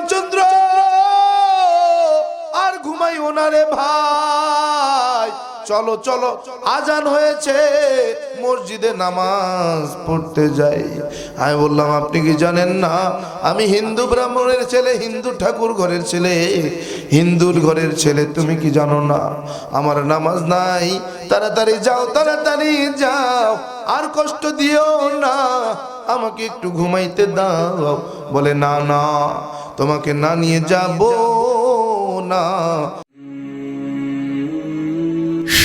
রামচন্দ্র, আর ঘুমাইও না রে ভাই। চলো চলো, আজান হয়েছে, মসজিদে নামাজ পড়তে যাই। আমি বললাম, আপনি কি জানেন না, আমি হিন্দু ব্রাহ্মণের ছেলে, হিন্দু ঠাকুর ঘরের ছেলে। হিন্দুর ঘরের ছেলে, তুমি কি জানো না? আমার নামাজ নাই, তাড়াতাড়ি যাও তাড়াতাড়ি যাও, আর কষ্ট দিও না। আমাকে একটু ঘুমাইতে দাও। বলে, না না তোমাকে না নিয়ে যাব না।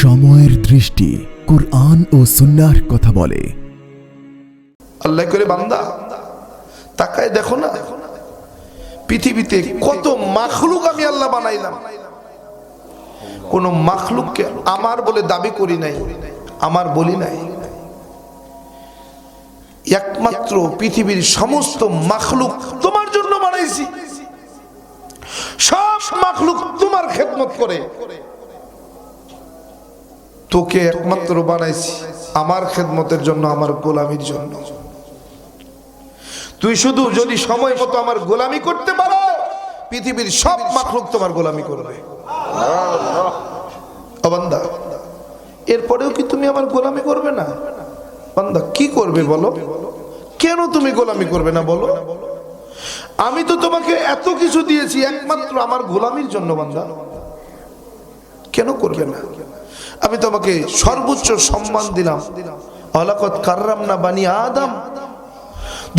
সময়ের দৃষ্টি কুরআন ও সুন্নাহর কথা বলে। আল্লাহ করে বান্দা তাকায় দেখো না পৃথিবীতে কত মাখলুক আমি আল্লাহ বানাইলাম। কোন মাখলুককে আমার বলে দাবি করি নাই আমার বলি নাই। একমাত্র পৃথিবীর সমস্ত মাখলুক তোমার জন্য বানাইছি। সব মাখলুক তোমার খেদমত করে। তোকে একমাত্র বানাইছি আমার খেদমতের জন্য, আমার গোলামির জন্য। তুই শুধু যদি সময় মতো আমার গোলামি করতে পারো, পৃথিবীর সব মাখলুক তোমার গোলামি করবে। এরপরেও কি তুমি আমার গোলামি করবে না? বান্দা, কি করবে বলো? কেন তুমি গোলামি করবে না বলো? আমি তো তোমাকে এত কিছু দিয়েছি, একমাত্র আমার গোলামির জন্য বান্দা। কেন করবে না? আমি তোমাকে সর্বোচ্চ সম্মান দিলাম। অলাকত কার্রাম না বানি আদাম।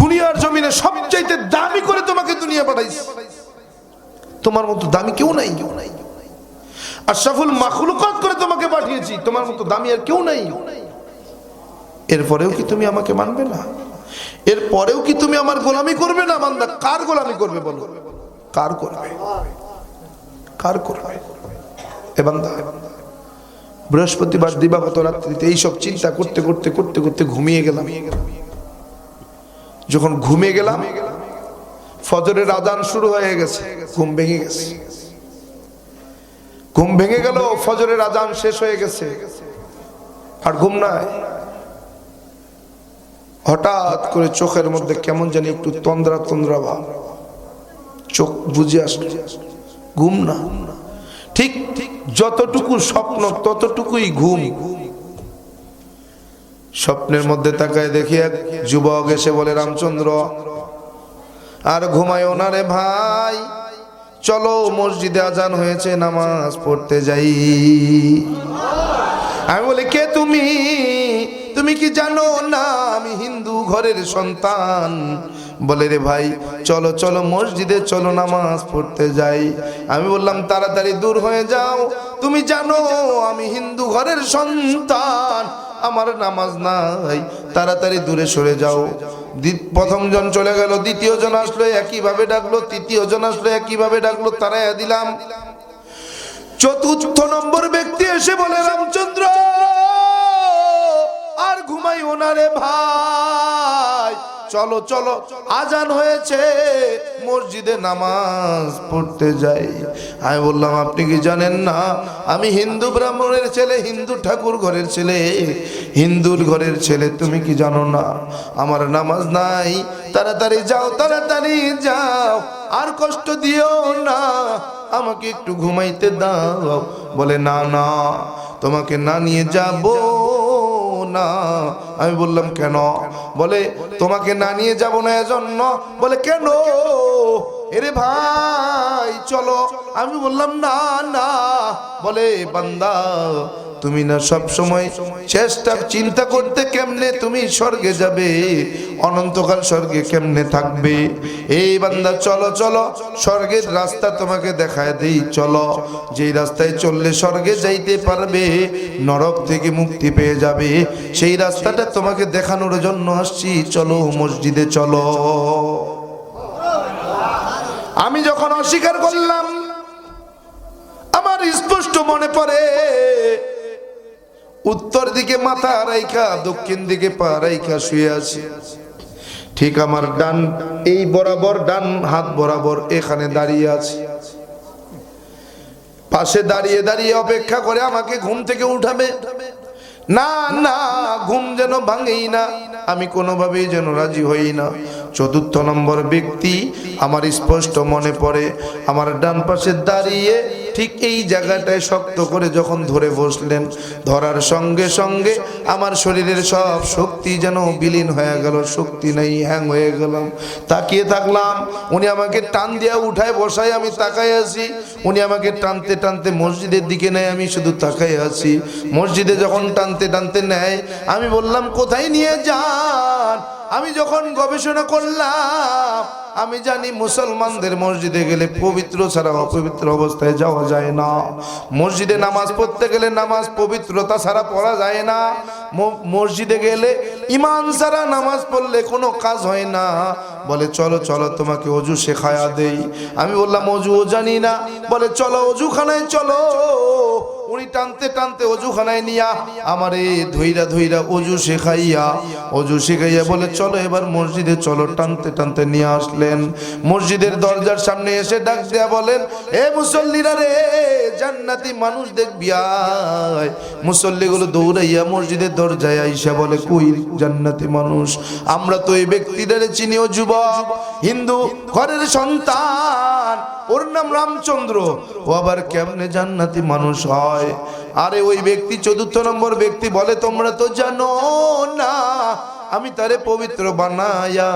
দুনিয়ার জমিনে সবচাইতে দামি করে তোমাকে দুনিয়া পাঠাইছি। তোমার মতো দামি কেউ নাই। কেউ নাই আর সফল মাখলুকাত করে তোমাকে পাঠিয়েছি, তোমার মতো দামি আর কেউ নাই। এরপরেও কি তুমি আমাকে মানবে না? এরপরেও কি তুমি আমার গোলামি করবে না, বান্দা? কার গোলামি করবে বলো? কার করবে? কার করবে? এ বান্দা, বৃহস্পতিবার, দিবাগত রাত্রিতে এইসব চিন্তা করতে করতে করতে করতে ঘুমিয়ে গেলাম। যখন ঘুমিয়ে গেলাম, ফজরের আজান শুরু হয়ে গেছে, ঘুম ভেঙে গেছে। ঘুম ভেঙে গেল ফজরের আজান শেষ হয়ে গেছে। আর ঘুম নাই। হঠাৎ করে চোখের মধ্যে কেমন জানি একটু তন্দ্রা তন্দ্রা ভাব। চোখ বুঝে আসলো, ঘুম না। ঠিক যতটুকু স্বপ্ন, ততটুকুই ঘুম। স্বপ্নের মধ্যে তাকায় দেখি এক যুবক এসে বলে, রামচন্দ্র, আর ঘুমায় না রে ভাই। চলো মসজিদে আজান হয়েছে, নামাজ পড়তে যাই। আমি বলি, কে তুমি? তুমি কি জানো না আমি হিন্দু ঘরের সন্তান? বলে রে ভাই, চলো চলো মসজিদে চলো, নামাজ পড়তে যাই। আমি বললাম, তাড়াতাড়ি দূর হয়ে যাও। তুমি জানো আমি হিন্দু ঘরের সন্তান, আমার নামাজ নাই। তাড়াতাড়ি দূরে সরে যাও। প্রথম জন চলে গেল, দ্বিতীয় জন আসলো, একইভাবে ডাকলো, তৃতীয় জন আসলো, একইভাবে ডাকলো তারাই দিলাম। চতুর্থ নম্বর ব্যক্তি এসে বলে, রামচন্দ্র! আর ঘুমাই ওনারে ভাই। চলো চলো, আজান হয়েছে, মসজিদে নামাজ পড়তে যাই। আমি বললাম, আপনি কি জানেন না, আমি হিন্দু ব্রাহ্মণের ছেলে, হিন্দু ঠাকুর ঘরের ছেলে। হিন্দুর ঘরের ছেলে, তুমি কি জানো না? আমার নামাজ নাই, তাড়াতাড়ি যাও তাড়াতাড়ি যাও, আর কষ্ট দিও না। আমাকে একটু ঘুমাইতে দাও। বলে, না না, তোমাকে না নিয়ে যাব। না। আমি বললাম, কেন? বলে, তোমাকে না নিয়ে যাব না এজন্য। বলে, কেন? এরে ভাই, চলো। আমি বললাম, না না। বলে, বান্দা তুমি না সব সময় চেষ্টা, চিন্তা করতে কেমনে তুমি স্বর্গে যাবে? অনন্তকাল স্বর্গে কেমনে থাকবে? এই বান্দা, চলো চলো, স্বর্গের রাস্তা তোমাকে দেখায় দেই, চলো। যেই রাস্তায় চললে স্বর্গে যাইতে পারবে, নরক থেকে মুক্তি পেয়ে যাবে। সেই রাস্তাটা তোমাকে দেখানোর জন্য আসছি, চলো মসজিদে, চলো। আমি যখন অস্বীকার করলাম, আমার স্পষ্ট মনে পড়ে উত্তর দিকে মাথা রাইখা, দক্ষিণ দিকে পা রাইখা শুয়ে আছি। ঠিক আমার ডান, এই বরাবর ডান, হাত বরাবর এখানে দাঁড়িয়ে আছে। পাশে দাঁড়িয়ে দাঁড়িয়ে অপেক্ষা করে আমাকে ঘুম থেকে উঠাবে। না না, ঘুম যেন ভাঙেই না, আমি কোনোভাবেই যেন রাজি হই না। চতুর্থ নম্বর ব্যক্তি, আমার স্পষ্ট মনে পড়ে, আমার ডান পাশে দাঁড়িয়ে ঠিক এই জায়গাটায় শক্ত করে যখন ধরে বসলেন, ধরার সঙ্গে সঙ্গে আমার শরীরের সব শক্তি যেন বিলীন হয়ে গেল, শক্তি নেই, হ্যাং হয়ে গেলাম। তাকিয়ে থাকলাম, উনি আমাকে টান দিয়া উঠায় বসায়, আমি তাকাই আছি। উনি আমাকে টানতে টানতে মসজিদের দিকে নেয়, আমি শুধু তাকাই আছি। মসজিদে যখন টানতে টানতে নেয়, আমি বললাম, কোথায় নিয়ে যান? আমি যখন গবেষণা করলাম, আমি জানি মুসলমানদের মসজিদে গেলে পবিত্র ছাড়া অপবিত্র অবস্থায় যাওয়া যায় না। মসজিদে নামাজ পড়তে গেলে নামাজ পবিত্রতা ছাড়া পড়া যায় না। মসজিদে গেলে ইমান ছাড়া নামাজ পড়লে কোনো কাজ হয় না। বলে, চলো চলো, তোমাকে অজু শেখায়া দেই। আমি বললাম অজুও জানি না। বলে, চলো, অজুখানায় চলো। উনি টানতে টানতে অজুখানায় নিয়া আমারে ধইরা ধইরা অজু শেখাইয়া অজু শেখাইয়া বলে, চলো এবার মসজিদে চলো। টানতে টানতে নিয়ে আসলেন। মসজিদের দরজার সামনে এসে ডাক দেয়া বলেন, এ মুসল্লিরা রে, জান্নাতি মানুষ দেখবি আয়। মুসল্লিগুলো দৌড়াইয়া মসজিদের দরজায় আইসা বলে, কই জান্নাতি মানুষ? আমরা তো এই ব্যক্তিটারে চিনি ও যুবক, হিন্দু, ঘরের সন্তান। ওর নাম রামচন্দ্র। ও আবার কেমনে জান্নাতি মানুষ হয়? আরে ওই ব্যক্তি চতুর্থ নম্বর ব্যক্তি বলে, তোমরা তো জানো না, আমি তারে পবিত্র বানায়া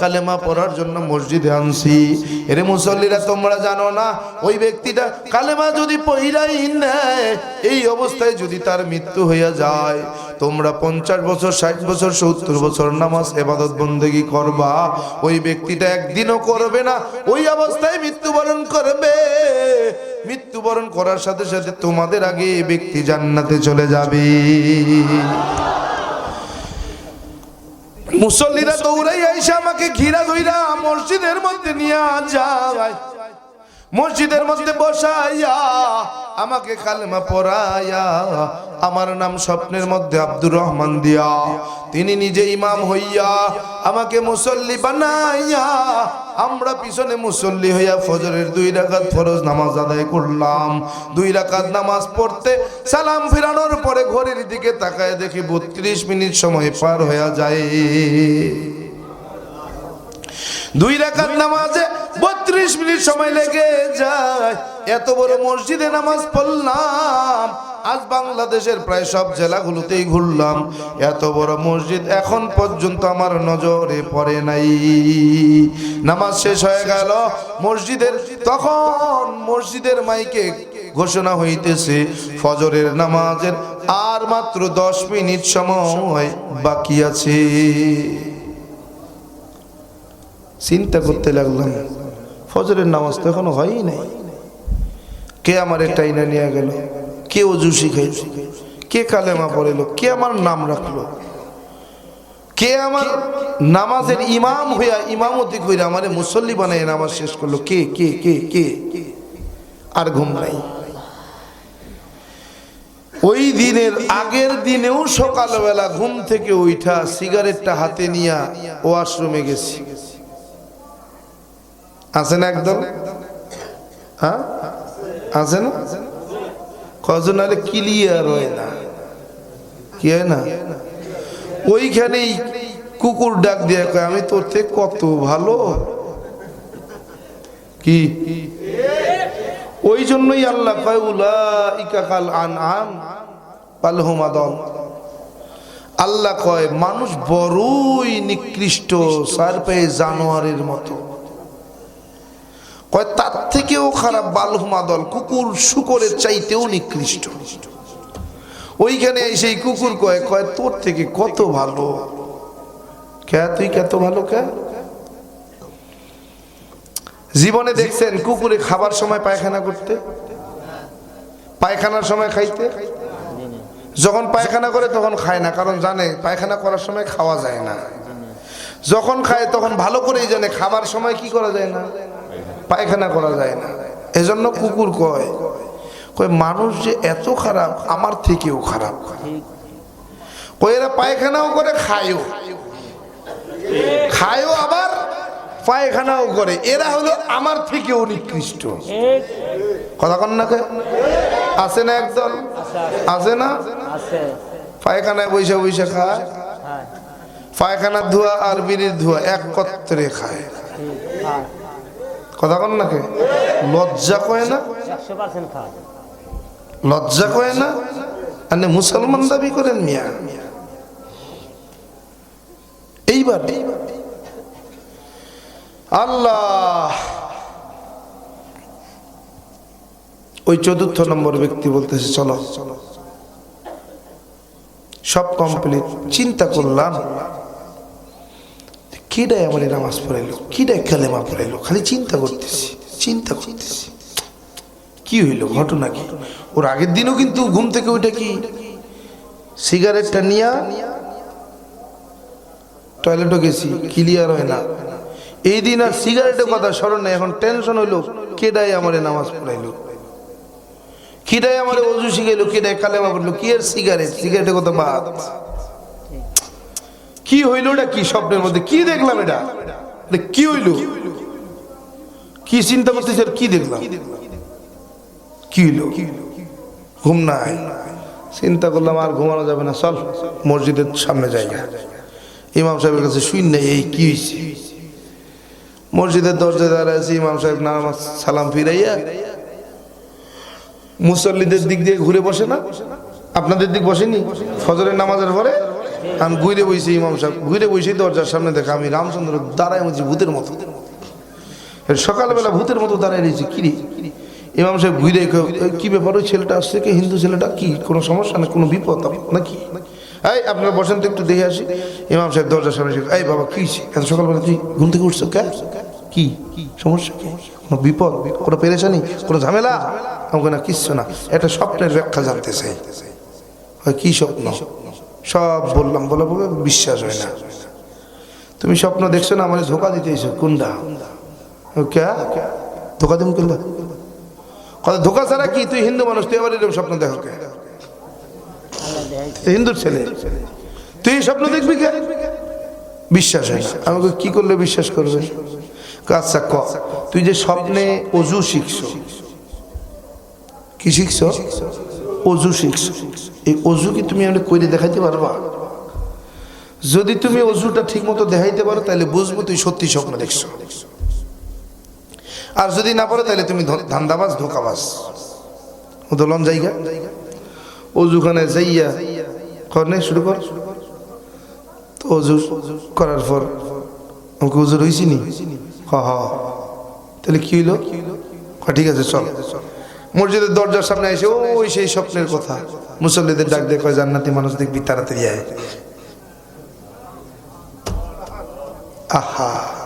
কালেমা পড়ার জন্য মসজিদে আনছি। এরে মুসল্লিরা, তোমরা জানো না, ওই ব্যক্তিটা কালেমা যদি পহিলাই নেয়, এই অবস্থায় যদি তার মৃত্যু হইয়া যায় তোমরা পঞ্চাশ বছর, ষাট বছর, সত্তর বছর নামাজ, এবাদত, বন্দেগি করবা, ওই ব্যক্তিটা একদিনও করবে না, ওই অবস্থায় মৃত্যুবরণ করবে। মৃত্যুবরণ করার সাথে সাথে তোমাদের আগে ব্যক্তি জান্নাতে চলে যাবে। মুসল্লিরা দৌড়াই আইসা আমাকে ঘিরা ধইরা মসজিদের মধ্যে নিয়ে যায়। মসজিদের মধ্যে বসাইয়া আমাকে কালেমা পড়াইয়া আমার নাম স্বপ্নের মধ্যে আব্দুর রহমান দিয়া। তিনি নিজে ইমাম হইয়া আমাকে মুসল্লি বানাইয়া আমরা পিছনে মুসল্লি হইয়া ফজরের দুই রাকাত ফরজ নামাজ আদায় করলাম। দুই রাকাত নামাজ পড়তে সালাম ফিরানোর পরে ঘড়ির দিকে তাকায় দেখি বত্রিশ মিনিট সময় পার হইয়া যায়। দুই রাকাত নামাজে বত্রিশ মিনিট সময় লেগে যায়। এত বড় মসজিদে নামাজ পড়লাম, আজ বাংলাদেশের প্রায় সব জেলাগুলোতেই ঘুরলাম। এত বড় মসজিদ এখন পর্যন্ত আমার নজরে পড়ে নাই। নামাজ শেষ হয়ে গেল, মসজিদের তখন মসজিদের মাইকে ঘোষণা হইতেছে, ফজরের নামাজের আর মাত্র দশ মিনিট সময় বাকি আছে। চিন্তা করতে লাগলাম, ফজরের নামাজ তো এখনও হয়ই নাই। কে আমার একটা ইনা নিয়ে গেল? কে অজু শিখাইল? কে কালেমা পড়েলো কে আমার নাম রাখল? কে আমার নামাজের ইমাম হইয়া ইমামতি কইরা আমারে মুসল্লি বানাই নামাজ শেষ করল? কে কে কে কে? আর ঘুম নাই। ওই দিনের আগের দিনেও সকালবেলা ঘুম থেকে উঠা সিগারেটটা হাতে নিয়া ওয়াশরুমে গেছি। আছে না একদম? হ্যাঁ? আছে না? কজন আরে ক্লিয়ার হয় না। কি হয় না? ওইখানেই কুকুর ডাক দিয়ে কয়, আমি তোর থেকে কত ভালো? কি? ওই জন্যই আল্লাহ কয় উলা ইকাকাল আন আম পালহুমাদম আল্লাহ কয়, মানুষ বড়ই নিকৃষ্ট সার পেয়ে জানোয়ারের মতো। কয়, তার থেকেও খারাপ বালহুমা দল কুকুর শুকরের চাইতেও নিকৃষ্ট। ওইখানে সেই কুকুর কয় কয়, তোর থেকে কত ভালো? কে, তুই কত ভালো কে? জীবনে দেখছেন কুকুরে খাবার সময় পায়খানা করতে? পায়খানার সময় খাইতে? যখন পায়খানা করে তখন খায় না, কারণ জানে পায়খানা করার সময় খাওয়া যায় না। যখন খায় তখন ভালো করেই জানে, খাবার সময় কি করা যায় না? পায়খানা করা যায় না। এজন্য কুকুর কয় কয়, মানুষ যে এত খারাপ, আমার থেকেও খারাপ। কয়, এরা পায়খানাও করে, খায়ও। খায়ও আবার, পায়খানাও করে। এরা হলো আমার থেকেও নিকৃষ্ট। কথা কন না আছে না একদল? আছে না? পায়খানায় বৈশা বৈশা খায়? পায়খানার ধোয়া আর বিড়ির ধোয়া এক কত্রে খায়। কথা কন নাকি? লজ্জা কয় না? লজ্জা কয় না? আপনি মুসলমান দাবি করেন মিয়া। এইবার আল্লাহ ওই চতুর্থ নম্বর ব্যক্তি বলতেছে, চলো। সব কমপ্লিট চিন্তা করলাম। কিডাই আমার নামাজ পড়াইলো? কিডাই কালেমা পড়াইলো? খালি চিন্তা করতেছি চিন্তা করতেছি। কি হইল? ঘটনা কি? ওর আগের দিনও কিন্তু ঘুম থেকে ওইটা কি? সিগারেটটা নিয়া টয়লেটও গেছি, ক্লিয়ার হয় না। এই দিন আর সিগারেটের কথা স্মরণ নেই, এখন টেনশন হইল কেডাই আমারে নামাজ পড়াইলো? কিডাই আমারে অজু শিখাইলো কেডাই কালেমা পড়ল কি আর সিগারেট? সিগারেটের কথা বাদ। কি হইল এটা? কি স্বপ্নের মধ্যে? কি দেখলাম এটা? কি হইল? কি চিন্তা করতেছি? কি দেখলাম? কি হইল? ঘুম নাই। চিন্তা করলাম আর ঘুমানো যাবে না, চল। মসজিদের সামনে জায়গা ইমাম সাহেবের কাছে শুন নাই, এই কি হয়েছে মসজিদের দরজায় দাঁড়ায় আছে, ইমাম সাহেব নামাজ সালাম ফিরাইয়া মুসল্লিদের দিক দিয়ে ঘুরে বসে না? আপনাদের দিক বসেনি? ফজরের নামাজের পরে? আমি ঘুরে বইছি ইমাম সাহেব। ঘুরে বইছি, দরজার সামনে দেখা আমি রামচন্দ্র দাঁড়ায় বলছি, ভূতের মতো। সকালবেলা ভূতের মতো দাঁড়ায় রয়েছে। কিরে ইমাম সাহেব ঘুরে কি ব্যাপার? ওই ছেলেটা আসছে কি? হিন্দু ছেলেটা কি? কোনো সমস্যা না? কোনো বিপদ নাকি? এই, আপনারা বসেন তো একটু, দেখে আসি। ইমাম সাহেব দরজার সামনে এই বাবা, কি? এত সকালবেলা তুই ঘুম থেকে উঠছো কে? কি? সমস্যা কি? কোনো বিপদ? কোনো পেরেছানি কোনো ঝামেলা? আমাকে না, কিচ্ছু না। একটা স্বপ্নের ব্যাখ্যা জানতে চাই কি স্বপ্ন? সব বললাম, বলে বলে বিশ্বাস হয় না। তুমি স্বপ্ন দেখছ না আমার ধোকা দিতে এসো কোনটা কে? ধোকা দিম করলা কথা, ধোকা ছাড়া কি? তুই হিন্দু মানুষ, তুই আবার এরকম স্বপ্ন দেখো কে? হিন্দুর ছেলে। তুই স্বপ্ন দেখবি কে? বিশ্বাস হয় আমাকে কি করলে বিশ্বাস করবে? আচ্ছা ক। তুই যে স্বপ্নে অজু শিখছো, কি শিখছো? অজু শিখছো। এই অজু কি তুমি আমাকে কইরে দেখাইতে পারবা? যদি তুমি অজুটা ঠিক মতো দেখাইতে পারো, তাহলে বুঝব তুই সত্যি স্বপ্ন দেখছ। আর যদি না পারো, তাহলে তুমি ধান্দাবাজ, ধোকাবাজ। দোলন জায়গা? অজুখানে যাইয়া কর্নে শুরু কর। তো অজু করার পর আমাকে অজু রইছি নি? হ তাহলে কি হইল? ঠিক আছে, চল। মসজিদের দরজার সামনে এসে, ওই সেই স্বপ্নের কথা। মুসল্লিদের ডাক দেখে জান্নাতি মানুষ দেখবি, তাড়াতাড়ি আয়। আহা!